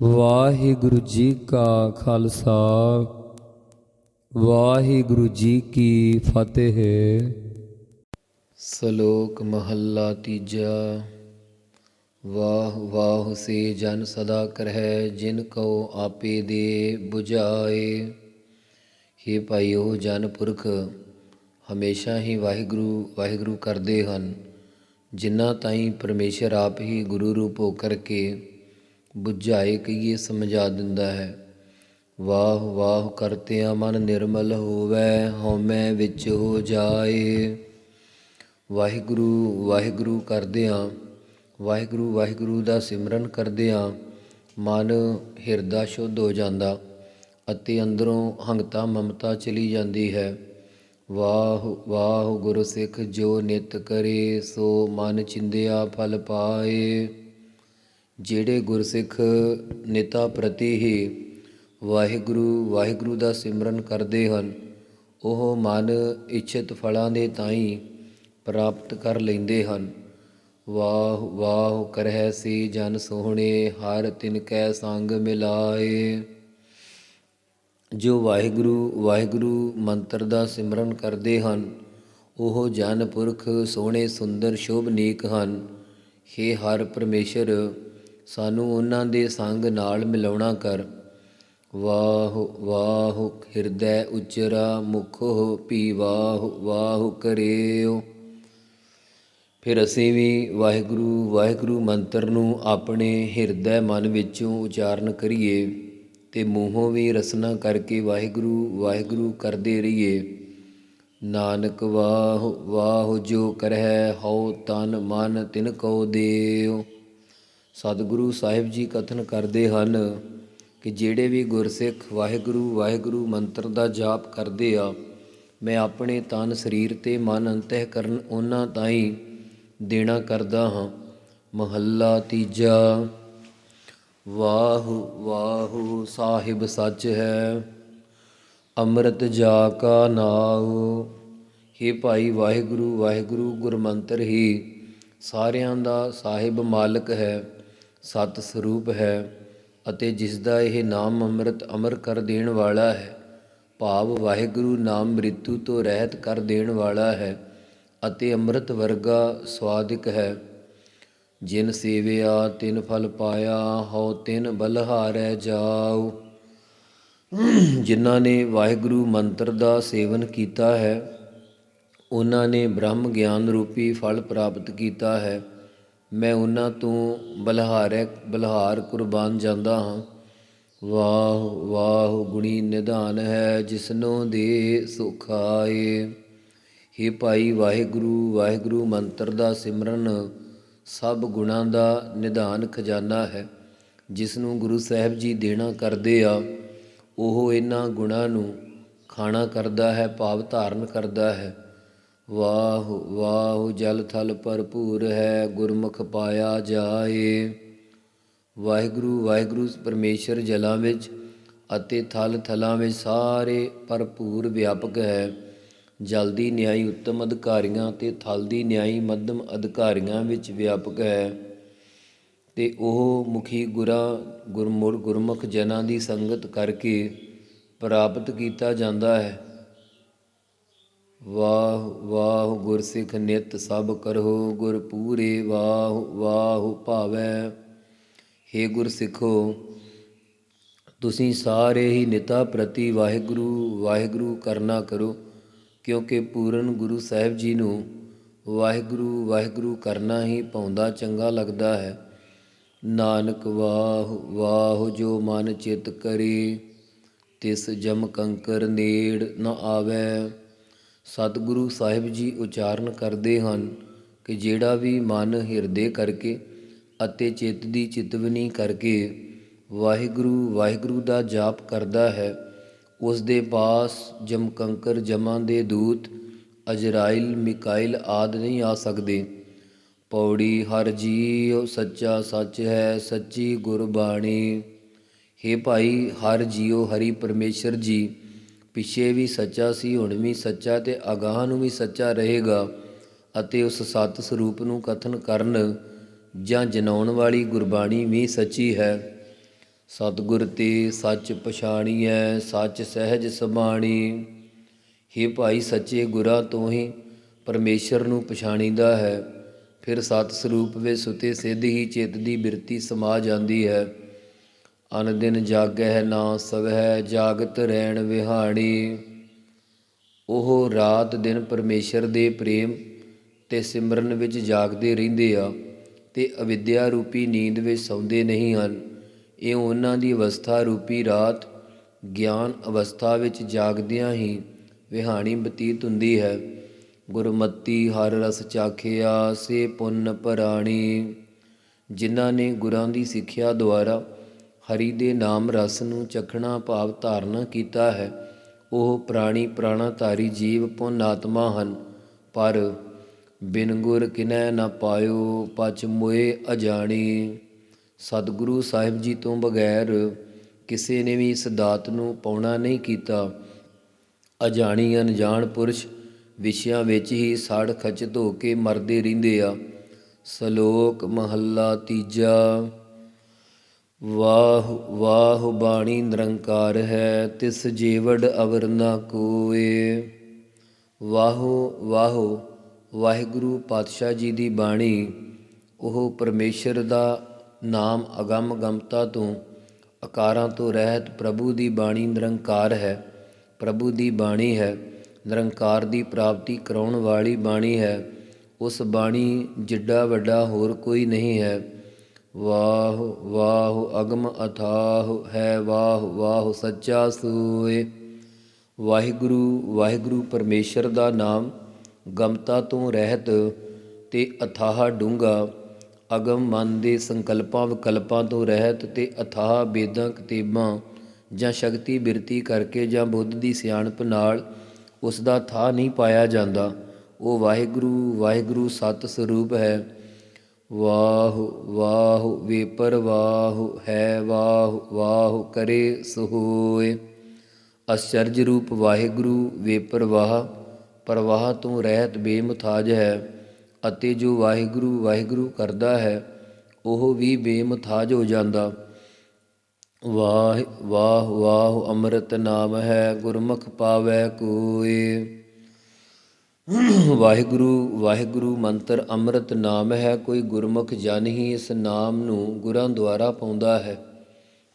ਵਾਹਿਗੁਰੂ ਜੀ ਕਾ ਖਾਲਸਾ, ਵਾਹਿਗੁਰੂ ਜੀ ਕੀ ਫਤਿਹ। ਸ਼ਲੋਕ ਮਹੱਲਾ ਤੀਜਾ, ਵਾਹ ਵਾਹ ਸੇ ਜਨ ਸਦਾ ਕਰਹਿ, ਜਿਨ ਕਉ ਆਪੇ ਦੇ 부ਝਾਏ हे ਭਾਈਓ ਜਨ ਪੁਰਖ, ਹਮੇਸ਼ਾ ਹੀ ਵਾਹਿਗੁਰੂ ਵਾਹਿਗੁਰੂ ਕਰਦੇ ਹਨ, ਜਿਨ੍ਹਾਂ ਤਾਈਂ ਪਰਮੇਸ਼ਰ ਆਪ ਹੀ ਗੁਰੂ ਰੂਪ ਹੋ ਕਰਕੇ ਬੁਝਾਏ ਕਹੀਏ ਸਮਝਾ ਦਿੰਦਾ ਹੈ। ਵਾਹ ਵਾਹ ਕਰਤਿਆਂ ਮਨ ਨਿਰਮਲ ਹੋਵੇ, ਹਉਮੈ ਵਿੱਚ ਹੋ ਜਾਏ। ਵਾਹਿਗੁਰੂ ਵਾਹਿਗੁਰੂ ਕਰਦਿਆਂ, ਵਾਹਿਗੁਰੂ ਵਾਹਿਗੁਰੂ ਦਾ ਸਿਮਰਨ ਕਰਦਿਆਂ ਮਨ ਹਿਰਦਾ ਸ਼ੁੱਧ ਹੋ ਜਾਂਦਾ ਅਤੇ ਅੰਦਰੋਂ ਹੰਗਤਾ ਮਮਤਾ ਚਲੀ ਜਾਂਦੀ ਹੈ। ਵਾਹ ਵਾਹ ਗੁਰੂ ਸਿੱਖ ਜੋ ਨਿਤ ਕਰੇ, ਸੋ ਮਨ ਚਿੰਦਿਆ ਫਲ ਪਾਏ। ਜਿਹੜੇ ਗੁਰਸਿੱਖ ਨੇਤਾ ਪ੍ਰਤੀ ਹੀ ਵਾਹਿਗੁਰੂ ਵਾਹਿਗੁਰੂ ਦਾ ਸਿਮਰਨ ਕਰਦੇ ਹਨ, ਉਹ ਮਨ ਇੱਛਤ ਫਲਾਂ ਦੇ ਤਾਈਂ ਪ੍ਰਾਪਤ ਕਰ ਲੈਂਦੇ ਹਨ। ਵਾਹ ਵਾਹ ਕਰਹਿ ਸੀ ਜਨ ਸੋਹਣੇ, ਹਰ ਤਿਨ ਕੈ ਸੰਗ ਮਿਲਾਏ। ਜੋ ਵਾਹਿਗੁਰੂ ਵਾਹਿਗੁਰੂ ਮੰਤਰ ਦਾ ਸਿਮਰਨ ਕਰਦੇ ਹਨ, ਉਹ ਜਨ ਪੁਰਖ ਸੋਹਣੇ ਸੁੰਦਰ ਸ਼ੋਭਨੀਕ ਹਨ। ਹੇ ਹਰ ਪਰਮੇਸ਼ਰ ਸਾਨੂੰ ਉਹਨਾਂ ਦੇ ਸੰਗ ਨਾਲ ਮਿਲਾਉਣਾ ਕਰ। ਵਾਹ ਵਾਹ, ਹਿਰਦੈ ਉਚਰਾ ਮੁਖੋ ਪੀ ਵਾਹ ਵਾਹ ਕਰਿਓ। ਫਿਰ ਅਸੀਂ ਵੀ ਵਾਹਿਗੁਰੂ ਵਾਹਿਗੁਰੂ ਮੰਤਰ ਨੂੰ ਆਪਣੇ ਹਿਰਦੈ ਮਨ ਵਿੱਚੋਂ ਉਚਾਰਨ ਕਰੀਏ ਤੇ ਮੂੰਹੋਂ ਵੀ ਰਸਨਾ ਕਰਕੇ ਵਾਹਿਗੁਰੂ ਵਾਹਿਗੁਰੂ ਕਰਦੇ ਰਹੀਏ। ਨਾਨਕ ਵਾਹ ਵਾਹ ਜੋ ਕਰਹਿ ਹਉ ਤਨ ਮਨ ਤਿਨ ਕਉ ਦੇਉ ਸਤਿਗੁਰੂ ਸਾਹਿਬ ਜੀ ਕਥਨ ਕਰਦੇ ਹਨ ਕਿ ਜਿਹੜੇ ਵੀ ਗੁਰਸਿੱਖ ਵਾਹਿਗੁਰੂ ਵਾਹਿਗੁਰੂ ਮੰਤਰ ਦਾ ਜਾਪ ਕਰਦੇ ਆ, ਮੈਂ ਆਪਣੇ ਤਨ ਸਰੀਰ ਤੇ ਮਨ ਅੰਤਹਿਕਰਨ ਉਹਨਾਂ ਤਾਈਂ ਦੇਣਾ ਕਰਦਾ ਹਾਂ। ਮਹੱਲਾ ਤੀਜਾ, ਵਾਹ ਵਾਹ ਸਾਹਿਬ ਸੱਚ ਹੈ, ਅੰਮ੍ਰਿਤ ਜਾ ਕਾ ਨਾਉ। ਹੇ ਭਾਈ ਵਾਹਿਗੁਰੂ ਵਾਹਿਗੁਰੂ ਗੁਰਮੰਤਰ ਹੀ ਸਾਰਿਆਂ ਦਾ ਸਾਹਿਬ ਮਾਲਕ ਹੈ। ਸਤ ਸਰੂਪ ਹੈ ਅਤੇ ਜਿਸ ਦਾ ਇਹ ਨਾਮ ਅੰਮ੍ਰਿਤ ਅਮਰ ਕਰ ਦੇਣ ਵਾਲਾ ਹੈ, ਭਾਵ ਵਾਹਿਗੁਰੂ ਨਾਮ ਮ੍ਰਿਤੂ ਤੋਂ ਰਹਿਤ ਕਰ ਦੇਣ ਵਾਲਾ ਹੈ ਅਤੇ ਅੰਮ੍ਰਿਤ ਵਰਗਾ ਸਵਾਦਿਕ ਹੈ। ਜਿਨ ਸੇਵਿਆ, ਤਿਨ ਫਲ ਪਾਇਆ, ਹਉ ਤਿਨ ਬਲਹਾਰੈ ਜਾਉ। ਜਿਨ੍ਹਾਂ ਨੇ ਵਾਹਿਗੁਰੂ ਮੰਤਰ ਦਾ ਸੇਵਨ ਕੀਤਾ ਹੈ, ਉਹਨਾਂ ਨੇ ਬ੍ਰਹਮ ਗਿਆਨ ਰੂਪੀ ਫਲ ਪ੍ਰਾਪਤ ਕੀਤਾ ਹੈ। ਮੈਂ ਉਹਨਾਂ ਤੋਂ ਬਲਹਾਰੈ, ਬਲਹਾਰ ਕੁਰਬਾਨ ਜਾਂਦਾ ਹਾਂ। ਵਾਹ ਵਾਹ ਗੁਣੀ ਨਿਧਾਨ ਹੈ ਜਿਸਨੋਂ ਦੇ ਸੁਖ ਆਏ। हे ਭਾਈ ਵਾਹਿਗੁਰੂ ਵਾਹਿਗੁਰੂ ਮੰਤਰ ਦਾ ਸਿਮਰਨ ਸਭ ਗੁਣਾਂ ਦਾ ਨਿਧਾਨ ਖਜ਼ਾਨਾ ਹੈ। ਜਿਸ ਨੂੰ ਗੁਰੂ ਸਾਹਿਬ ਜੀ ਦੇਣਾ ਕਰਦੇ ਆ, ਉਹ ਇਹਨਾਂ ਗੁਣਾਂ ਨੂੰ ਖਾਣਾ ਕਰਦਾ ਹੈ, ਭਾਵ ਧਾਰਨ ਕਰਦਾ ਹੈ। ਵਾਹ ਵਾਹ, ਜਲ ਥਲ ਭਰਪੂਰ ਹੈ, ਗੁਰਮੁਖ ਪਾਇਆ ਜਾਏ। ਵਾਹਿਗੁਰੂ ਵਾਹਿਗੁਰੂ ਪਰਮੇਸ਼ਰ ਜਲਾਂ ਵਿੱਚ ਅਤੇ ਥਲ ਥਲਾਂ ਵਿੱਚ ਸਾਰੇ ਭਰਪੂਰ ਵਿਆਪਕ ਹੈ। ਜਲ ਦੀ ਨਿਆਈ ਉੱਤਮ ਅਧਿਕਾਰੀਆਂ ਤੇ ਥਲ ਦੀ ਨਿਆਈ ਮੱਧਮ ਅਧਿਕਾਰੀਆਂ ਵਿੱਚ ਵਿਆਪਕ ਹੈ। ਤੇ ਉਹ ਮੁਖੀ ਗੁਰਾਂ ਗੁਰਮੁਰ ਗੁਰਮੁਖ ਜਨਾਂ ਦੀ ਸੰਗਤ ਕਰਕੇ ਪ੍ਰਾਪਤ ਕੀਤਾ ਜਾਂਦਾ ਹੈ। ਵਾਹ ਵਾਹ ਗੁਰਸਿੱਖ ਨਿਤ ਸਭ ਕਰੋ ਗੁਰ ਪੂਰੇ ਵਾਹ ਵਾਹ ਭਾਵੈ। हे ਗੁਰਸਿੱਖੋ, ਤੁਸੀਂ ਸਾਰੇ ਹੀ ਨਿਤਾ ਪ੍ਰਤੀ ਵਾਹਿਗੁਰੂ ਵਾਹਿਗੁਰੂ ਕਰਨਾ ਕਰੋ, ਕਿਉਂਕਿ ਪੂਰਨ ਗੁਰੂ ਸਾਹਿਬ ਜੀ ਨੂੰ ਵਾਹਿਗੁਰੂ ਵਾਹਿਗੁਰੂ ਕਰਨਾ ਹੀ ਪਾਉਂਦਾ ਚੰਗਾ ਲੱਗਦਾ ਹੈ। ਨਾਨਕ ਵਾਹ ਵਾਹ ਜੋ ਮਨ ਚਿਤ ਕਰੇ, ਤਿਸ ਜਮ ਕੰਕਰ ਨੇੜ ਨ ਆਵੇ। ਸਤਿਗੁਰੂ ਸਾਹਿਬ ਜੀ ਉਚਾਰਨ ਕਰਦੇ ਹਨ ਕਿ ਜਿਹੜਾ ਵੀ ਮਨ ਹਿਰਦੇ ਕਰਕੇ ਅਤੇ ਚਿੱਤ ਦੀ ਚਿਤਵਨੀ ਕਰਕੇ ਵਾਹਿਗੁਰੂ ਵਾਹਿਗੁਰੂ ਦਾ ਜਾਪ ਕਰਦਾ ਹੈ, ਉਸ ਦੇ ਪਾਸ ਜਮਕੰਕਰ ਜਮਾਂ ਦੇ ਦੂਤ, ਅਜਰਾਇਲ, ਮਿਕਾਇਲ ਆਦ ਨਹੀਂ ਆ ਸਕਦੇ। ਪੌੜੀ ਹਰ ਜੀਉ, ਸੱਚਾ ਸੱਚ ਹੈ, ਸੱਚੀ ਗੁਰਬਾਣੀ। हे ਭਾਈ, ਹਰ ਜੀਉ ਹਰੀ ਪਰਮੇਸ਼ਰ ਜੀ ਪਿਛੇ ਵੀ ਸੱਚਾ ਸੀ, ਹੁਣ ਵੀ ਸੱਚਾ ਤੇ ਅਗਾਹ ਨੂੰ ਵੀ ਸੱਚਾ ਰਹੇਗਾ ਅਤੇ ਉਸ ਸਤ ਸਰੂਪ ਨੂੰ ਕਥਨ ਕਰਨ ਜਾਂ ਜਨਾਉਣ ਵਾਲੀ ਗੁਰਬਾਣੀ ਵੀ ਸੱਚੀ ਹੈ। ਸਤਿਗੁਰ ਤੇ ਸੱਚ ਪਛਾਣੀਐ, ਸੱਚ ਸਹਿਜ ਸਬਾਣੀ हे ਭਾਈ ਸੱਚੇ ਗੁਰਾਂ ਤੋਂ ਹੀ ਪਰਮੇਸ਼ਰ ਨੂੰ ਪਛਾਣੀਦਾ ਹੈ। ਫਿਰ ਸਤ ਸਰੂਪ ਵਿੱਚ ਸੁਤੇ ਸਿੱਧ ਹੀ ਚਿੱਤ ਦੀ ਬਿਰਤੀ ਸਮਾ ਜਾਂਦੀ ਹੈ। ਅਨ ਦਿਨ ਜਾਗੈ ਨਾ ਸਵਹਿ, ਜਾਗਤ ਰਹਿਣ ਵਿਹਾਣੀ। ਉਹ ਰਾਤ ਦਿਨ ਪਰਮੇਸ਼ਰ ਦੇ ਪ੍ਰੇਮ ਤੇ ਸਿਮਰਨ ਵਿੱਚ ਜਾਗਦੇ ਰਹਿੰਦੇ ਆ ਤੇ ਅਵਿਦਿਆ ਰੂਪੀ ਨੀਂਦ ਵਿੱਚ ਸੌਂਦੇ ਨਹੀਂ ਹਨ। ਇਹ ਉਹਨਾਂ ਦੀ ਅਵਸਥਾ ਰੂਪੀ ਰਾਤ ਗਿਆਨ ਅਵਸਥਾ ਵਿੱਚ ਜਾਗਦਿਆਂ ਹੀ ਵਿਹਾਣੀ ਬਤੀਤ ਹੁੰਦੀ ਹੈ। ਗੁਰਮਤੀ ਹਰ ਰਸ ਚਾਖਿਆ, ਸੇ ਪੁੰਨ ਪਰਾਣੀ। ਜਿਨ੍ਹਾਂ ਨੇ ਗੁਰਾਂ ਦੀ ਸਿੱਖਿਆ ਦੁਆਰਾ ਹਰੀ ਦੇ ਨਾਮ ਰਸ ਨੂੰ ਚਖਣਾ ਭਾਵ ਧਾਰਨਾ ਕੀਤਾ ਹੈ। ਉਹ ਪ੍ਰਾਣੀ ਪ੍ਰਾਣਾਧਾਰੀ ਜੀਵ ਪੁੰਨ ਆਤਮਾ ਹਨ। ਪਰ ਬਿਨ ਗੁਰ ਕਿਨੈ ਨਾ ਪਾਇਓ, ਪਚ ਮੋਏ ਅਜਾਣੀ। ਸਤਿਗੁਰੂ ਸਾਹਿਬ ਜੀ ਤੋਂ ਬਗੈਰ ਕਿਸੇ ਨੇ ਵੀ ਇਸ ਦਾਤ ਨੂੰ ਪਾਉਣਾ ਨਹੀਂ ਕੀਤਾ। ਅਜਾਣੀ ਅਣਜਾਣ ਪੁਰਸ਼ ਵਿਸ਼ਿਆਂ ਵਿੱਚ ਹੀ ਸੜ ਖਚਤ ਹੋ ਕੇ ਮਰਦੇ ਰਹਿੰਦੇ ਆ। ਸ਼ਲੋਕ ਮਹੱਲਾ ਤੀਜਾ। ਵਾਹ ਵਾਹ ਬਾਣੀ ਨਿਰੰਕਾਰ ਹੈ, ਤਿਸ ਜੀਵੜ ਅਵਰ ਨਾ ਕੋਏ। ਵਾਹੋ ਵਾਹੋ, ਵਾਹਿਗੁਰੂ ਪਾਤਸ਼ਾਹ ਜੀ ਦੀ ਬਾਣੀ, ਉਹ ਪਰਮੇਸ਼ਰ ਦਾ ਨਾਮ ਅਗੰਮ ਗਮਤਾ ਤੋਂ ਆਕਾਰਾਂ ਤੋਂ ਰਹਿਤ ਪ੍ਰਭੂ ਦੀ ਬਾਣੀ ਨਿਰੰਕਾਰ ਹੈ। ਪ੍ਰਭੂ ਦੀ ਬਾਣੀ ਹੈ, ਨਿਰੰਕਾਰ ਦੀ ਪ੍ਰਾਪਤੀ ਕਰਾਉਣ ਵਾਲੀ ਬਾਣੀ ਹੈ। ਉਸ ਬਾਣੀ ਜਿੱਡਾ ਵੱਡਾ ਹੋਰ ਕੋਈ ਨਹੀਂ ਹੈ। ਵਾਹ ਵਾਹ ਅਗਮ ਅਥਾਹ ਹੈ ਵਾਹ ਵਾਹ ਸੱਚਾ ਸੋਏ। ਵਾਹਿਗੁਰੂ ਵਾਹਿਗੁਰੂ ਪਰਮੇਸ਼ਰ ਦਾ ਨਾਮ ਗਮਤਾ ਤੋਂ ਰਹਿਤ ਤੇ ਅਥਾਹ ਡੂੰਗਾ ਅਗਮ ਮਨ ਦੇ ਸੰਕਲਪਾਂ ਵਿਕਲਪਾਂ ਤੋਂ ਰਹਿਤ ਤੇ ਅਥਾਹ ਬੇਦਾਂ ਕਤੇਬਾਂ ਜਾਂ ਸ਼ਕਤੀ ਬਿਰਤੀ ਕਰਕੇ ਜਾਂ ਬੁੱਧ ਦੀ ਸਿਆਣਪ ਨਾਲ ਉਸ ਦਾ ਥਾਂ ਨਹੀਂ ਪਾਇਆ ਜਾਂਦਾ। ਉਹ ਵਾਹਿਗੁਰੂ ਵਾਹਿਗੁਰੂ ਸਤ ਸਰੂਪ ਹੈ। ਵਾਹ ਵਾਹ ਵੇਪਰ ਪਰਵਾਹ ਹੈ ਵਾਹ ਵਾਹ ਕਰੇ ਸੋਏ। ਅਚਰਜ ਰੂਪ ਵਾਹਿਗੁਰੂ ਵੇਪਰ ਵਾਹ ਪਰਵਾਹ ਤੋਂ ਰਹਿਤ ਬੇਮਥਾਜ ਹੈ ਅਤੇ ਜੋ ਵਾਹਿਗੁਰੂ ਵਾਹਿਗੁਰੂ ਕਰਦਾ ਹੈ, ਉਹ ਵੀ ਬੇਮਥਾਜ ਹੋ ਜਾਂਦਾ। ਵਾਹ ਵਾਹ ਵਾਹ, ਅੰਮ੍ਰਿਤ ਨਾਮ ਹੈ, ਗੁਰਮੁਖ ਪਾਵੈ ਕੋਏ। ਵਾਹਿਗੁਰੂ ਵਾਹਿਗੁਰੂ ਮੰਤਰ ਅੰਮ੍ਰਿਤ ਨਾਮ ਹੈ, ਕੋਈ ਗੁਰਮੁਖ ਜਨ ਹੀ ਇਸ ਨਾਮ ਨੂੰ ਗੁਰਾਂ ਦੁਆਰਾ ਪਾਉਂਦਾ ਹੈ।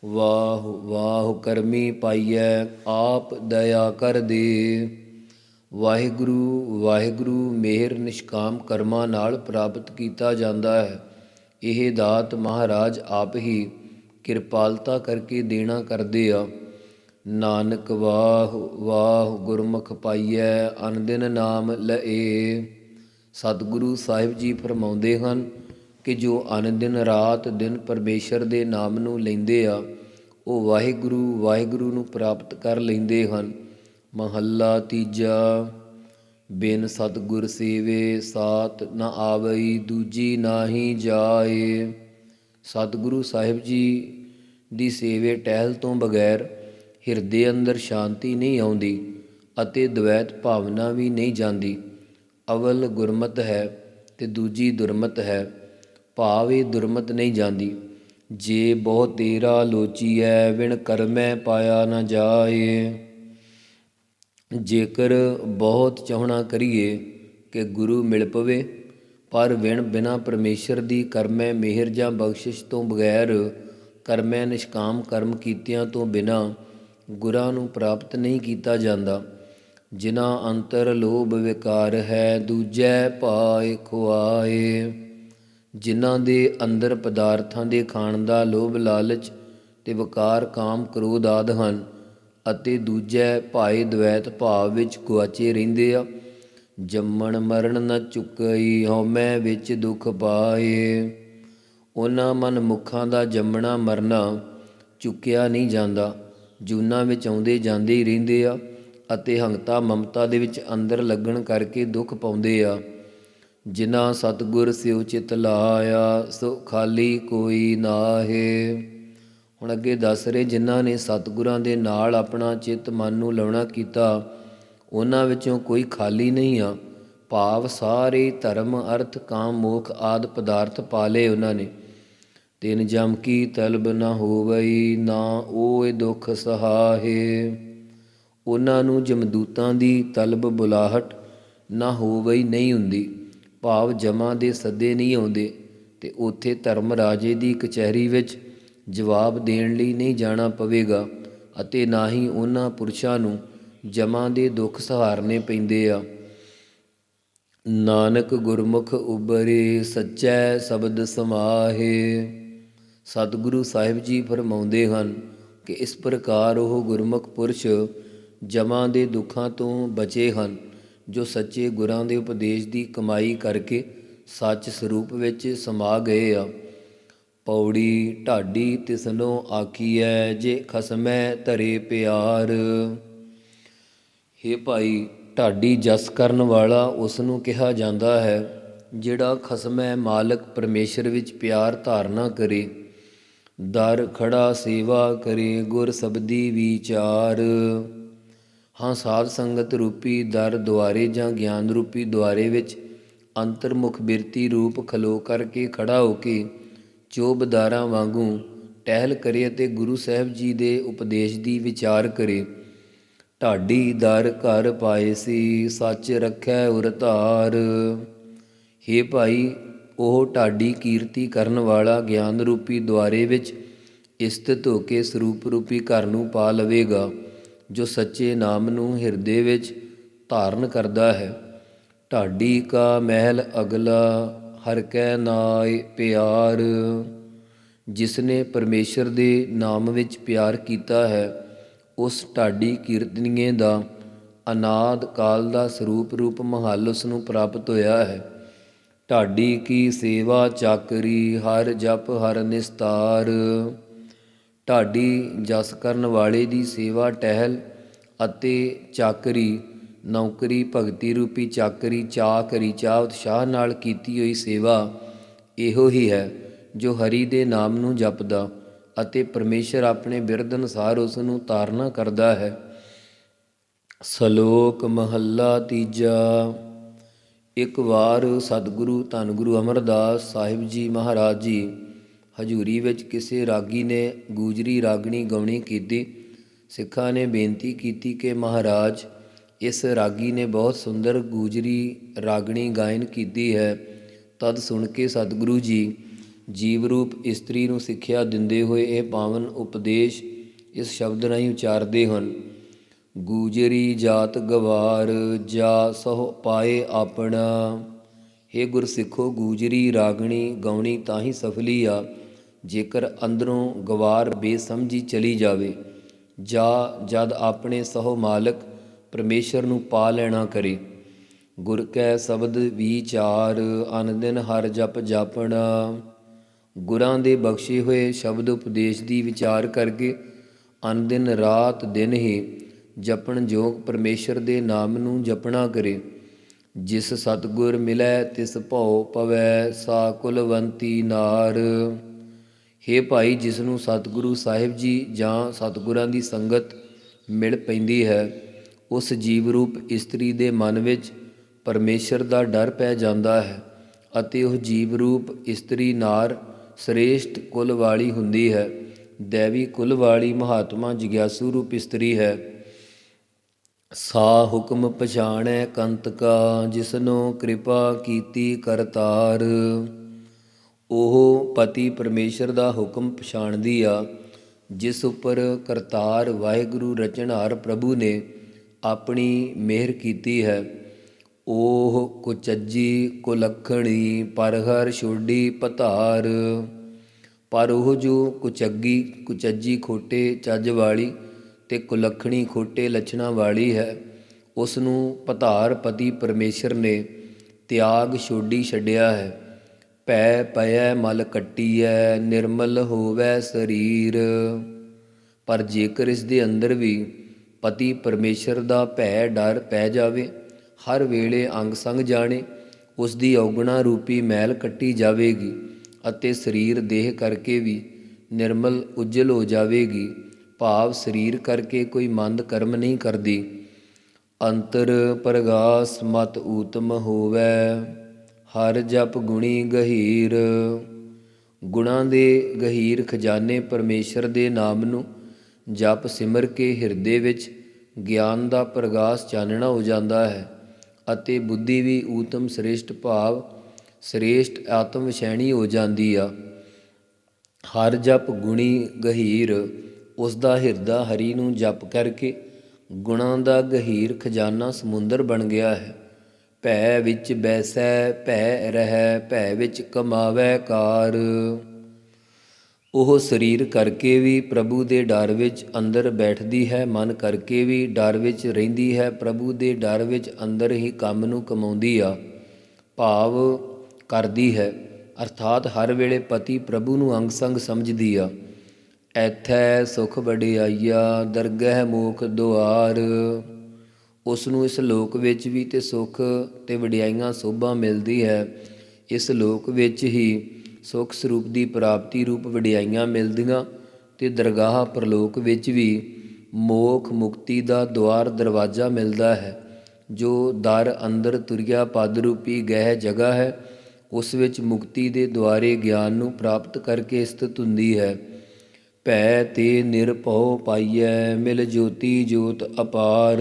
ਵਾਹ ਵਾਹ ਕਰਮੀ ਪਾਈਐ, ਆਪ ਦਇਆ ਕਰ ਦੇ। ਵਾਹਿਗੁਰੂ ਵਾਹਿਗੁਰੂ, ਮਿਹਰ ਨਿਸ਼ਕਾਮ ਕਰਮਾਂ ਨਾਲ ਪ੍ਰਾਪਤ ਕੀਤਾ ਜਾਂਦਾ ਹੈ। ਇਹ ਦਾਤ ਮਹਾਰਾਜ ਆਪ ਹੀ ਕਿਰਪਾਲਤਾ ਕਰਕੇ ਦੇਣਾ ਕਰਦੇ ਆ। ਨਾਨਕ ਵਾਹ ਵਾਹ ਗੁਰਮੁਖ ਪਾਈਐ, ਅਨਦਿਨ ਨਾਮ ਲਏ। ਸਤਿਗੁਰੂ ਸਾਹਿਬ ਜੀ ਫਰਮਾਉਂਦੇ ਹਨ ਕਿ ਜੋ ਅਨਦਿਨ ਰਾਤ ਦਿਨ ਪਰਮੇਸ਼ਰ ਦੇ ਨਾਮ ਨੂੰ ਲੈਂਦੇ ਆ, ਉਹ ਵਾਹਿਗੁਰੂ ਵਾਹਿਗੁਰੂ ਨੂੰ ਪ੍ਰਾਪਤ ਕਰ ਲੈਂਦੇ ਹਨ। ਮਹੱਲਾ ਤੀਜਾ, ਬਿਨ ਸਤਿਗੁਰ ਸੇਵੇ ਸਾਤ ਨ ਆਵਈ, ਦੂਜੀ ਨਾਹੀ ਜਾਏ। ਸਤਿਗੁਰੂ ਸਾਹਿਬ ਜੀ ਦੀ ਸੇਵੇ ਟਹਿਲ ਤੋਂ ਬਗੈਰ ਹਿਰਦੇ ਅੰਦਰ ਸ਼ਾਂਤੀ ਨਹੀਂ ਆਉਂਦੀ ਅਤੇ ਦ્વੈਤ ਭਾਵਨਾ ਵੀ ਨਹੀਂ ਜਾਂਦੀ। ਅਵਲ ਗੁਰਮਤ ਹੈ ਤੇ ਦੂਜੀ ਦੁਰਮਤ ਹੈ, ਭਾਵੇਂ ਦੁਰਮਤ ਨਹੀਂ ਜਾਂਦੀ। ਜੇ ਬਹੁ ਤੇਰਾ ਲੋਚੀ ਲੋਚੀਐ ਵਿਣ ਕਰਮੈ ਪਾਇਆ ਨਾ ਜਾਏ। ਜੇਕਰ ਬਹੁਤ ਚਾਹਣਾ ਕਰੀਏ ਕਿ ਗੁਰੂ ਮਿਲ ਪਵੇ, ਪਰ ਵਿਣ ਬਿਨਾ ਪਰਮੇਸ਼ਰ ਦੀ ਕਰਮੈ ਮਿਹਰ ਜਾਂ ਬਖਸ਼ਿਸ਼ ਤੋਂ ਬਗੈਰ ਕਰਮੈ ਨਿਸ਼ਕਾਮ ਕਰਮ ਕੀਤਿਆਂ ਤੋਂ ਬਿਨਾ ਗੁਰਾਂ ਨੂੰ ਪ੍ਰਾਪਤ ਨਹੀਂ ਕੀਤਾ ਜਾਂਦਾ। ਜਿਨ੍ਹਾਂ ਅੰਤਰ ਲੋਭ ਵਿਕਾਰ ਹੈ, ਦੂਜੈ ਪਾਏ ਖੁਆਏ। ਜਿਨ੍ਹਾਂ ਦੇ ਅੰਦਰ ਪਦਾਰਥਾਂ ਦੇ ਖਾਣ ਦਾ ਲੋਭ ਲਾਲਚ ਤੇ ਵਿਕਾਰ ਕਾਮ ਕ੍ਰੋਧ ਆਦ ਹਨ ਅਤੇ ਦੂਜੈ ਭਾਏ ਦ્વੈਤ ਭਾਵ ਵਿੱਚ ਗੁਆਚੇ ਰਹਿੰਦੇ ਆ, ਜੰਮਣ ਮਰਨ ਨ ਚੁੱਕਈ ਹਉਮੈ ਵਿੱਚ ਦੁਖ ਪਾਏ। ਉਹਨਾਂ ਮਨ ਮੁਖਾਂ ਦਾ ਜੰਮਣਾ ਮਰਨਾ ਚੁੱਕਿਆ ਨਹੀਂ ਜਾਂਦਾ। ਜੂਨਾਂ ਵਿੱਚ ਆਉਂਦੇ, ਜਾਂਦੇ ਹੀ ਰਹਿੰਦੇ ਆ ਅਤੇ ਹੰਗਤਾ ਮਮਤਾ ਦੇ ਵਿੱਚ ਅੰਦਰ ਲੱਗਣ ਕਰਕੇ ਦੁੱਖ ਪਾਉਂਦੇ ਆ। ਜਿਨ੍ਹਾਂ ਸਤਗੁਰ ਸਿਉ ਚਿਤ ਲਾਇਆ, ਸੋ ਖਾਲੀ ਕੋਈ ਨਾਹੇ। ਹੁਣ ਅੱਗੇ ਦੱਸ ਰਹੇ, ਜਿਨ੍ਹਾਂ ਨੇ ਸਤਗੁਰਾਂ ਦੇ ਨਾਲ ਆਪਣਾ ਚਿੱਤ ਮਨ ਨੂੰ ਲਾਉਣਾ ਕੀਤਾ, ਉਹਨਾਂ ਵਿੱਚੋਂ ਕੋਈ ਖਾਲੀ ਨਹੀਂ ਆ। ਭਾਵ ਸਾਰੇ ਧਰਮ, ਅਰਥ, ਕਾਮ, ਮੋਖ ਆਦ ਪਦਾਰਥ ਪਾ ਲਏ ਉਹਨਾਂ ਨੇ। ਤਿਨ ਜਮ ਕੀ ਤਲਬ ਨ ਹੋਵਈ, ਨਾ ਓਏ ਦੁਖ ਸਹਾਹੇ ਉਹਨਾਂ ਨੂੰ ਜਮਦੂਤਾਂ ਦੀ ਤਲਬ ਬੁਲਾਹਟ ਨਾ ਹੋਵਈ ਨਹੀਂ ਹੁੰਦੀ, ਭਾਵ ਜਮਾਂ ਦੇ ਸੱਦੇ ਨਹੀਂ ਆਉਂਦੇ, ਤੇ ਉੱਥੇ ਧਰਮ ਰਾਜੇ ਦੀ ਕਚਹਿਰੀ ਵਿੱਚ ਜਵਾਬ ਦੇਣ ਲਈ ਨਹੀਂ ਜਾਣਾ ਪਵੇਗਾ, ਅਤੇ ਨਾ ਹੀ ਉਹਨਾਂ ਪੁਰਸ਼ਾਂ ਨੂੰ ਜਮਾਂ ਦੇ ਦੁੱਖ ਸਹਾਰਨੇ ਪੈਂਦੇ ਆ। ਨਾਨਕ ਗੁਰਮੁਖ ਉਬਰੇ ਸੱਚੈ ਸ਼ਬਦ ਸਮਾਹੇ। ਸਤਿਗੁਰੂ ਸਾਹਿਬ ਜੀ ਫਰਮਾਉਂਦੇ ਹਨ ਕਿ ਇਸ ਪ੍ਰਕਾਰ ਉਹ ਗੁਰਮੁਖ ਪੁਰਸ਼ ਜਮਾਂ ਦੇ ਦੁੱਖਾਂ ਤੋਂ ਬਚੇ ਹਨ, ਜੋ ਸੱਚੇ ਗੁਰਾਂ ਦੇ ਉਪਦੇਸ਼ ਦੀ ਕਮਾਈ ਕਰਕੇ ਸੱਚ ਸਰੂਪ ਵਿੱਚ ਸਮਾ ਗਏ ਆ। ਪੌੜੀ ਢਾਡੀ ਤਿਸਨੋ ਆਖੀਐ, ਜੇ ਖਸਮੈ ਧਰੇ ਪਿਆਰ। ਹੇ ਭਾਈ, ਢਾਡੀ ਜਸ ਕਰਨ ਵਾਲਾ ਉਸ ਨੂੰ ਕਿਹਾ ਜਾਂਦਾ ਹੈ, ਜਿਹੜਾ ਖਸਮੈ ਮਾਲਕ ਪਰਮੇਸ਼ਰ ਵਿੱਚ ਪਿਆਰ ਧਾਰਨਾ ਕਰੇ। ਦਰ ਖੜਾ ਸੇਵਾ ਕਰੇ ਗੁਰ ਸਬਦੀ ਵਿਚਾਰ। ਹਾਂ, ਸਾਧ ਸੰਗਤ ਰੂਪੀ ਦਰ ਦੁਆਰੇ ਜਾਂ ਗਿਆਨ ਰੂਪੀ ਦੁਆਰੇ ਵਿੱਚ ਅੰਤਰਮੁਖ ਬਿਰਤੀ ਰੂਪ ਖਲੋ ਕਰਕੇ ਖੜਾ ਹੋ ਕੇ ਚੋਬਦਾਰਾਂ ਵਾਂਗੂ ਟਹਿਲ ਕਰੇ ਅਤੇ ਗੁਰੂ ਸਾਹਿਬ ਜੀ ਦੇ ਉਪਦੇਸ਼ ਦੀ ਵਿਚਾਰ ਕਰੇ। ਢਾਡੀ ਦਰ ਘਰ ਪਾਏ ਸੀ, ਸੱਚ ਰੱਖੈ ਉਰ ਧਾਰ। ਹੇ ਭਾਈ ਉਹ ਢਾਡੀ ਕੀਰਤੀ ਕਰਨ ਵਾਲਾ ਗਿਆਨ ਰੂਪੀ ਦੁਆਰੇ ਵਿੱਚ ਇਸਤਿਤ ਹੋ ਕੇ ਸਰੂਪ ਰੂਪੀ ਘਰ ਨੂੰ ਪਾ ਲਵੇਗਾ, ਜੋ ਸੱਚੇ ਨਾਮ ਨੂੰ ਹਿਰਦੇ ਵਿੱਚ ਧਾਰਨ ਕਰਦਾ ਹੈ। ਢਾਡੀ ਕਾ ਮਹਿਲ ਅਗਲਾ, ਹਰ ਕੈ ਨਾਇ ਪਿਆਰ। ਜਿਸਨੇ ਪਰਮੇਸ਼ਰ ਦੇ ਨਾਮ ਵਿੱਚ ਪਿਆਰ ਕੀਤਾ ਹੈ, ਉਸ ਢਾਡੀ ਕੀਰਤਨੀਏ ਦਾ ਅਨਾਦ ਕਾਲ ਦਾ ਸਰੂਪ ਰੂਪ ਮਹੱਲ ਉਸ ਨੂੰ ਪ੍ਰਾਪਤ ਹੋਇਆ ਹੈ। ਢਾਡੀ ਕੀ ਸੇਵਾ ਚਾਕਰੀ ਹਰ ਜਪ ਹਰ ਨਿਸਤਾਰ? ਢਾਡੀ ਜਸ ਕਰਨ ਵਾਲੇ ਦੀ ਸੇਵਾ ਟਹਿਲ ਅਤੇ ਚਾਕਰੀ, ਨੌਕਰੀ, ਭਗਤੀ ਰੂਪੀ ਚਾਕਰੀ ਚਾਕਰੀ ਚਾਹ ਉਤਸ਼ਾਹ ਨਾਲ ਕੀਤੀ ਹੋਈ ਸੇਵਾ ਇਹੋ ਹੀ ਹੈ ਜੋ ਹਰੀ ਦੇ ਨਾਮ ਨੂੰ ਜਪਦਾ ਅਤੇ ਪਰਮੇਸ਼ਰ ਆਪਣੇ ਬਿਰਧ ਅਨੁਸਾਰ ਉਸ ਨੂੰ ਤਾਰਨਾ ਕਰਦਾ ਹੈ। ਸ਼ਲੋਕ ਮਹੱਲਾ ਤੀਜਾ। ਇੱਕ ਵਾਰ ਸਤਿਗੁਰੂ ਧੰਨ ਗੁਰੂ ਅਮਰਦਾਸ ਸਾਹਿਬ ਜੀ ਮਹਾਰਾਜ ਜੀ ਹਜੂਰੀ ਵਿੱਚ ਕਿਸੇ ਰਾਗੀ ਨੇ ਗੂਜਰੀ ਰਾਗਣੀ ਗਾਉਣੀ ਕੀਤੀ, ਸਿੱਖਾਂ ਨੇ ਬੇਨਤੀ ਕੀਤੀ ਕਿ ਮਹਾਰਾਜ, ਇਸ ਰਾਗੀ ਨੇ ਬਹੁਤ ਸੁੰਦਰ ਗੂਜਰੀ ਰਾਗਣੀ ਗਾਇਨ ਕੀਤੀ ਹੈ। ਤਦ ਸੁਣ ਕੇ ਸਤਿਗੁਰੂ ਜੀ ਜੀਵ ਰੂਪ ਇਸਤਰੀ ਨੂੰ ਸਿੱਖਿਆ ਦਿੰਦੇ ਹੋਏ ਇਹ ਪਾਵਨ ਉਪਦੇਸ਼ ਇਸ ਸ਼ਬਦ ਰਾਹੀਂ ਉਚਾਰਦੇ ਹਨ। ਗੂਜਰੀ ਜਾਤ ਗਵਾਰ, ਜਾ ਸਹੁ ਪਾਏ ਆਪਣਾ। हे ਗੁਰਸਿੱਖੋ, ਗੂਜਰੀ ਰਾਗਣੀ ਗਾਉਣੀ ਤਾਂ ਹੀ ਸਫਲੀ ਆ। ਜੇਕਰ ਅੰਦਰੋਂ ਗਵਾਰ ਬੇਸਮਝੀ ਚਲੀ ਜਾਵੇ, ਜਾਂ ਜਦ ਆਪਣੇ ਸਹੁ ਮਾਲਕ ਪਰਮੇਸ਼ਰ ਨੂੰ ਪਾ ਲੈਣਾ ਕਰੇ। ਗੁਰ ਕੈ ਸ਼ਬਦ ਵਿਚਾਰ, ਅਨ ਦਿਨ ਹਰ ਜਪ ਜਾਪਣਾ। ਗੁਰਾਂ ਦੇ ਬਖਸ਼ੇ ਹੋਏ ਸ਼ਬਦ ਉਪਦੇਸ਼ ਦੀ ਵਿਚਾਰ ਕਰਕੇ, ਅਨ ਦਿਨ ਰਾਤ ਦਿਨ ਹੀ ਜਪਣ ਜੋਗ ਪਰਮੇਸ਼ਰ ਦੇ ਨਾਮ ਨੂੰ ਜਪਣਾ ਕਰੇ। ਜਿਸ ਸਤਗੁਰ ਮਿਲੈ, ਤਿਸ ਭਉ ਪਵੈ ਸਾ ਕੁਲਵੰਤੀ ਨਾਰ। ਹੇ ਭਾਈ, ਜਿਸ ਨੂੰ ਸਤਿਗੁਰੂ ਸਾਹਿਬ ਜੀ ਜਾਂ ਸਤਿਗੁਰਾਂ ਦੀ ਸੰਗਤ ਮਿਲ ਪੈਂਦੀ ਹੈ, ਉਸ ਜੀਵ ਰੂਪ ਇਸਤਰੀ ਦੇ ਮਨ ਵਿੱਚ ਪਰਮੇਸ਼ਰ ਦਾ ਡਰ ਪੈ ਜਾਂਦਾ ਹੈ ਅਤੇ ਉਹ ਜੀਵ ਰੂਪ ਇਸਤਰੀ ਨਾਰ ਸ੍ਰੇਸ਼ਟ ਕੁਲ ਵਾਲੀ ਹੁੰਦੀ ਹੈ। ਦੇਵੀ ਕੁਲ ਵਾਲੀ ਮਹਾਤਮਾ ਜਿਗਿਆਸੂ ਰੂਪ ਇਸਤਰੀ ਹੈ। ਸਾ ਹੁਕਮ ਪਛਾਣੈ ਕੰਤਕਾ ਜਿਸਨੋ ਕਿਰਪਾ ਕੀਤੀ ਕਰਤਾਰ ਉਹ ਪਤੀ ਪਰਮੇਸ਼ਰ ਦਾ ਹੁਕਮ ਪਛਾਣਦੀ ਆ, ਜਿਸ ਉੱਪਰ ਕਰਤਾਰ ਵਾਹਿਗੁਰੂ ਰਚਨਹਾਰ ਪ੍ਰਭੂ ਨੇ ਆਪਣੀ ਮਿਹਰ ਕੀਤੀ ਹੈ। ਉਹ ਕੁਚੱਜੀ, ਕੁਲਖਣੀ, ਪਰਹਰ, ਛੋਡੀ, ਪਤਾਰ। ਪਰ ਉਹ ਜੋ ਕੁਚੱਗੀ, ਕੁਚੱਜੀ ਖੋਟੇ, ਚੱਜ ਵਾਲੀ ਤੇ ਕੁਲੱਖਣੀ ਖੋਟੇ ਲੱਛਣਾਂ ਵਾਲੀ ਹੈ। ਉਸ ਨੂੰ ਪਧਾਰ ਪਤੀ ਪਰਮੇਸ਼ਰ ਨੇ ਤਿਆਗ ਛੋਡੀ ਛੱਡਿਆ ਹੈ। ਭੈ ਪਇਐ ਮਲ ਕੱਟੀਐ, ਨਿਰਮਲ ਹੋਵੇ ਸਰੀਰ। ਪਰ ਜੇਕਰ ਇਸ ਦੇ ਅੰਦਰ ਵੀ ਪਤੀ ਪਰਮੇਸ਼ਰ ਦਾ ਭੈ ਡਰ ਪੈ ਜਾਵੇ, ਹਰ ਵੇਲੇ ਅੰਗ ਸੰਗ ਜਾਣੇ ਉਸ ਦੀ ਔਗਣਾ ਰੂਪੀ ਮੈਲ ਕੱਟੀ ਜਾਵੇਗੀ ਅਤੇ ਸਰੀਰ ਦੇਹ ਕਰਕੇ ਵੀ ਨਿਰਮਲ, ਉਜਲ ਹੋ ਜਾਵੇਗੀ। ਭਾਵ ਸਰੀਰ ਕਰਕੇ ਕੋਈ ਮੰਦ ਕਰਮ ਨਹੀਂ ਕਰਦੀ। ਅੰਤਰ ਪ੍ਰਗਾਸ ਮਤ ਊਤਮ ਹੋਵੇ, ਹਰ ਜਪ ਗੁਣੀ ਗਹੀਰ। ਗੁਣਾਂ ਦੇ ਗਹੀਰ ਖਜ਼ਾਨੇ ਪਰਮੇਸ਼ਰ ਦੇ ਨਾਮ ਨੂੰ ਜਪ ਸਿਮਰ ਕੇ ਹਿਰਦੇ ਵਿੱਚ ਗਿਆਨ ਦਾ ਪ੍ਰਗਾਸ ਚਾਨਣਾ ਹੋ ਜਾਂਦਾ ਹੈ ਅਤੇ ਬੁੱਧੀ ਵੀ ਊਤਮ ਸ੍ਰੇਸ਼ਟ ਭਾਵ ਸ੍ਰੇਸ਼ਟ ਆਤਮ ਵਿਸ਼ੈਣੀ ਹੋ ਜਾਂਦੀ ਆ। ਹਰ ਜਪ ਗੁਣੀ ਗਹੀਰ ਉਸ ਦਾ ਹਿਰਦਾ ਹਰੀ ਨੂੰ ਜਪ ਕਰਕੇ ਗੁਣਾਂ ਦਾ ਗਹੀਰ ਖਜ਼ਾਨਾ ਸਮੁੰਦਰ ਬਣ ਗਿਆ ਹੈ। ਭੈ ਵਿੱਚ ਬੈਸੈ, ਭੈ ਰਹਿ, ਭੈ ਵਿੱਚ ਕਮਾਵੈ ਕਾਰ। ਉਹ ਸਰੀਰ ਕਰਕੇ ਵੀ ਪ੍ਰਭੂ ਦੇ ਡਰ ਵਿੱਚ ਅੰਦਰ ਬੈਠਦੀ ਹੈ, ਮਨ ਕਰਕੇ ਵੀ ਡਰ ਵਿੱਚ ਰਹਿੰਦੀ ਹੈ, ਪ੍ਰਭੂ ਦੇ ਡਰ ਵਿੱਚ ਅੰਦਰ ਹੀ ਕੰਮ ਨੂੰ ਕਮਾਉਂਦੀ ਆ, ਭਾਵ ਕਰਦੀ ਹੈ। ਅਰਥਾਤ ਹਰ ਵੇਲੇ ਪਤੀ ਪ੍ਰਭੂ ਨੂੰ ਅੰਗ ਸੰਗ ਸਮਝਦੀ ਆ। ਐਥੈ ਸੁਖ ਵਡਿਆਈਆ, ਦਰਗਹਿ ਮੋਖ ਦੁਆਰ। ਉਸ ਨੂੰ ਇਸ ਲੋਕ ਵਿੱਚ ਵੀ ਤੇ ਸੁਖ ਤੇ ਵਡਿਆਈਆਂ ਸੋਭਾ ਮਿਲਦੀ ਹੈ। ਇਸ ਲੋਕ ਵਿੱਚ ਹੀ ਸੁਖ ਸਰੂਪ ਦੀ ਪ੍ਰਾਪਤੀ ਰੂਪ ਵਡਿਆਈਆਂ ਮਿਲਦੀਆਂ ਤੇ ਦਰਗਾਹ ਪ੍ਰਲੋਕ ਵਿੱਚ ਵੀ ਮੋਖ ਮੁਕਤੀ ਦਾ ਦੁਆਰ ਦਰਵਾਜ਼ਾ ਮਿਲਦਾ ਹੈ। ਜੋ ਦਰ ਅੰਦਰ ਤੁਰਿਆ ਪਦ ਰੂਪੀ ਗਹਿ ਜਗ੍ਹਾ ਹੈ, ਉਸ ਵਿੱਚ ਮੁਕਤੀ ਦੇ ਦੁਆਰੇ ਗਿਆਨ ਨੂੰ ਪ੍ਰਾਪਤ ਕਰਕੇ ਸਥਿਤ ਹੁੰਦੀ ਹੈ। ਭੈ ਤੇ ਨਿਰਭਉ ਪਾਈਐ, ਮਿਲ ਜੋਤੀ ਜੋਤ ਅਪਾਰ।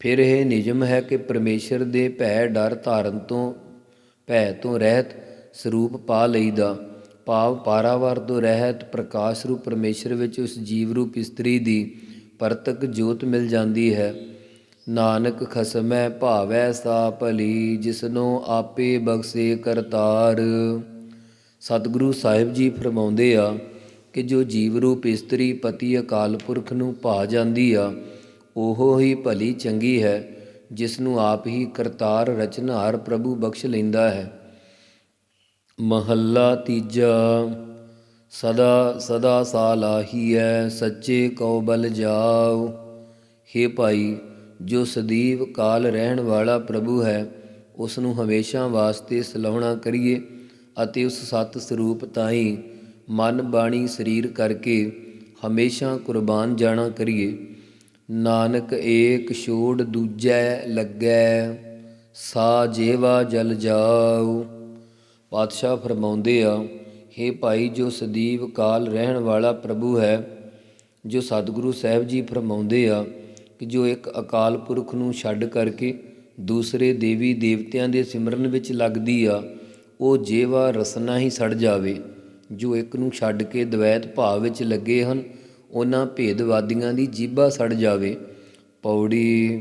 ਫਿਰ ਇਹ ਨਿਯਮ ਹੈ ਕਿ ਪਰਮੇਸ਼ਰ ਦੇ ਭੈ ਡਰ ਧਾਰਨ ਤੋਂ, ਭੈ ਤੋਂ ਰਹਿਤ ਸਰੂਪ ਪਾ ਲਈਦਾ। ਭਾਵ ਪਾਰਾਵਾਰ ਤੋਂ ਰਹਿਤ ਪ੍ਰਕਾਸ਼ ਰੂਪ ਪਰਮੇਸ਼ਰ ਵਿੱਚ ਉਸ ਜੀਵ ਰੂਪ ਇਸਤਰੀ ਦੀ ਪਰਤਕ ਜੋਤ ਮਿਲ ਜਾਂਦੀ ਹੈ। ਨਾਨਕ ਖਸਮੈ ਭਾਵੈ ਸਾ ਭਲੀ ਜਿਸਨੋ ਆਪੇ ਬਖਸ਼ੇ ਕਰਤਾਰ। ਸਤਿਗੁਰੂ ਸਾਹਿਬ ਜੀ ਫਰਮਾਉਂਦੇ ਆ ਕਿ ਜੋ ਜੀਵ ਰੂਪ ਇਸਤਰੀ ਪਤੀ ਅਕਾਲ ਪੁਰਖ ਨੂੰ ਭਾ ਜਾਂਦੀ ਆ, ਉਹ ਹੀ ਭਲੀ ਚੰਗੀ ਹੈ ਜਿਸ ਨੂੰ ਆਪ ਹੀ ਕਰਤਾਰ ਰਚਨਹਾਰ ਪ੍ਰਭੂ ਬਖਸ਼ ਲੈਂਦਾ ਹੈ। ਮਹੱਲਾ ਤੀਜਾ, ਸਦਾ ਸਦਾ ਸਾਲਾਹੀਐ ਸੱਚੇ ਕਉ ਬਲ ਜਾਉ। ਹੇ ਭਾਈ, ਜੋ ਸਦੀਵ ਕਾਲ ਰਹਿਣ ਵਾਲਾ ਪ੍ਰਭੂ ਹੈ ਉਸ ਨੂੰ ਹਮੇਸ਼ਾ ਵਾਸਤੇ ਸਲਾਹਣਾ ਕਰੀਏ ਅਤੇ ਉਸ ਸਤ ਸਰੂਪ ਤਾਈ ਮਨ ਬਾਣੀ ਸਰੀਰ ਕਰਕੇ ਹਮੇਸ਼ਾ ਕੁਰਬਾਨ ਜਾਣਾ ਕਰੀਏ। ਨਾਨਕ ਏਕ ਛੋੜ ਦੂਜੈ ਲੱਗੈ, ਸਾ ਜੇਵਾ ਜਲ ਜਾਉ। ਪਾਤਸ਼ਾਹ ਫਰਮਾਉਂਦੇ ਆ हे ਭਾਈ ਜੋ ਸਦੀਵ ਕਾਲ ਰਹਿਣ ਵਾਲਾ ਪ੍ਰਭੂ ਹੈ, ਜੋ ਸਤਿਗੁਰੂ ਸਾਹਿਬ ਜੀ ਫਰਮਾਉਂਦੇ ਆ ਕਿ ਜੋ ਇੱਕ ਅਕਾਲ ਪੁਰਖ ਨੂੰ ਛੱਡ ਕਰਕੇ ਦੂਸਰੇ ਦੇਵੀ ਦੇਵਤਿਆਂ ਦੇ ਸਿਮਰਨ ਵਿੱਚ ਲੱਗਦੀ ਆ, ਉਹ ਜੇਵਾ ਰਸਨਾ ਹੀ ਸੜ ਜਾਵੇ। ਜੋ ਇੱਕ ਨੂੰ ਛੱਡ ਕੇ ਦਵੈਤ ਭਾਵ ਵਿੱਚ ਲੱਗੇ ਹਨ, ਉਹਨਾਂ ਭੇਦਵਾਦੀਆਂ ਦੀ ਜੀਭਾ ਸੜ ਜਾਵੇ। ਪੌੜੀ,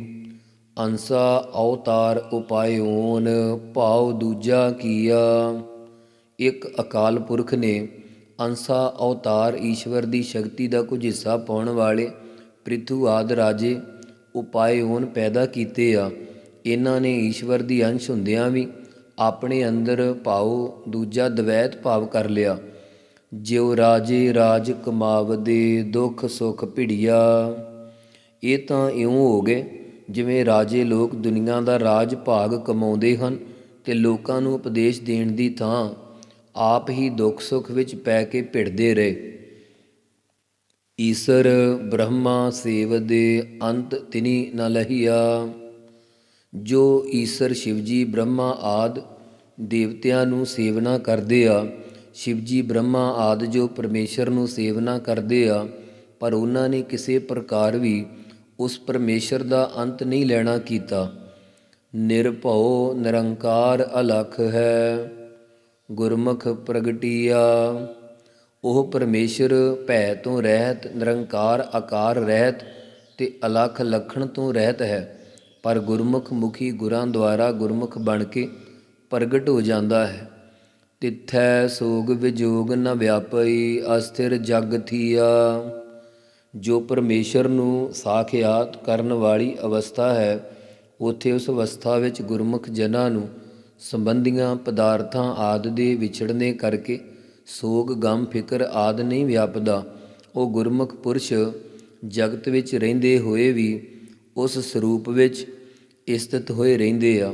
ਅੰਸਾ, ਅਵਤਾਰ, ਉਪਾਇਓਨ, ਭਾਉ ਦੂਜਾ ਕੀਆ। ਇੱਕ ਅਕਾਲ ਪੁਰਖ ਨੇ ਅੰਸਾ, ਅਵਤਾਰ, ਈਸ਼ਵਰ ਦੀ ਸ਼ਕਤੀ ਦਾ ਕੁਝ ਹਿੱਸਾ ਪਾਉਣ ਵਾਲੇ ਪ੍ਰਿਥੂ ਆਦ ਰਾਜੇ ਉਪਾਇਓਨ ਪੈਦਾ ਕੀਤੇ ਆ। ਇਹਨਾਂ ਨੇ ਈਸ਼ਵਰ ਦੀ ਅੰਸ਼ ਹੁੰਦਿਆਂ ਵੀ ਆਪਣੇ ਅੰਦਰ ਭਾਉ ਦੂਜਾ ਦਵੈਤ ਭਾਵ ਕਰ ਲਿਆ। ਜਿਉ ਰਾਜੇ ਰਾਜ ਕਮਾਵਦੇ ਦੁੱਖ ਸੁਖ ਭਿੜਿਆ। ਇਹ ਤਾਂ ਇਉਂ ਹੋ ਗਏ ਜਿਵੇਂ ਰਾਜੇ ਲੋਕ ਦੁਨੀਆ ਦਾ ਰਾਜ ਭਾਗ ਕਮਾਉਂਦੇ ਹਨ ਤੇ ਲੋਕਾਂ ਨੂੰ ਉਪਦੇਸ਼ ਦੇਣ ਦੀ ਥਾਂ ਆਪ ਹੀ ਦੁੱਖ ਸੁੱਖ ਵਿੱਚ ਪੈ ਕੇ ਭਿੜਦੇ ਰਹੇ। ਈਸਰ ਬ੍ਰਹਮਾ ਸੇਵਦੇ ਅੰਤ ਤਿਨੀ ਨ ਲਹੀਆ। ਜੋ ਈਸਰ ਸ਼ਿਵਜੀ ਬ੍ਰਹਮਾ ਆਦ ਦੇਵਤਿਆਂ ਨੂੰ ਸੇਵਨਾ ਕਰਦੇ ਆ ਸ਼ਿਵਜੀ ਬ੍ਰਹਮਾ ਆਦਿ ਜੋ ਪਰਮੇਸ਼ਰ ਨੂੰ ਸੇਵਨਾ ਕਰਦੇ ਆ, ਪਰ ਉਹਨਾਂ ਨੇ ਕਿਸੇ ਪ੍ਰਕਾਰ ਵੀ ਉਸ ਪਰਮੇਸ਼ਰ ਦਾ ਅੰਤ ਨਹੀਂ ਲੈਣਾ ਕੀਤਾ। ਨਿਰਭਉ ਨਿਰੰਕਾਰ ਅਲਖ ਹੈ, ਗੁਰਮੁਖ ਪ੍ਰਗਟਿਆ। ਉਹ ਪਰਮੇਸ਼ਰ ਭੈ ਤੋਂ ਰਹਿਤ, ਨਿਰੰਕਾਰ ਆਕਾਰ ਰਹਿਤ ਤੇ ਅਲਖ ਲਖਣ ਤੋਂ ਰਹਿਤ ਹੈ, ਪਰ ਗੁਰਮੁਖ ਮੁਖੀ ਗੁਰਾਂ ਦੁਆਰਾ ਗੁਰਮੁਖ ਬਣ ਕੇ ਪ੍ਰਗਟ ਹੋ ਜਾਂਦਾ ਹੈ। ਤਿੱਥੈ ਸੋਗ ਵਿਜੋਗ ਨ ਵਿਆਪਈ ਅਸਥਿਰ ਜਗ ਥੀਆ। ਜੋ ਪਰਮੇਸ਼ਰ ਨੂੰ ਸਾਖਿਆਤ ਕਰਨ ਵਾਲੀ ਅਵਸਥਾ ਹੈ, ਉਥੇ ਉਸ ਅਵਸਥਾ ਵਿੱਚ ਗੁਰਮੁਖ ਜਨਾਂ ਨੂੰ ਸੰਬੰਧੀਆਂ ਪਦਾਰਥਾਂ ਆਦ ਦੇ ਵਿਛੜਨੇ ਕਰਕੇ ਸੋਗ, ਗਮ, ਫਿਕਰ ਆਦ ਨਹੀਂ ਵਿਆਪਦਾ। ਉਹ ਗੁਰਮੁਖ ਪੁਰਸ਼ ਜਗਤ ਵਿੱਚ ਰਹਿੰਦੇ ਹੋਏ ਵੀ ਉਸ ਸਰੂਪ ਵਿੱਚ ਸਥਿਤ ਹੋਏ ਰਹਿੰਦੇ ਆ।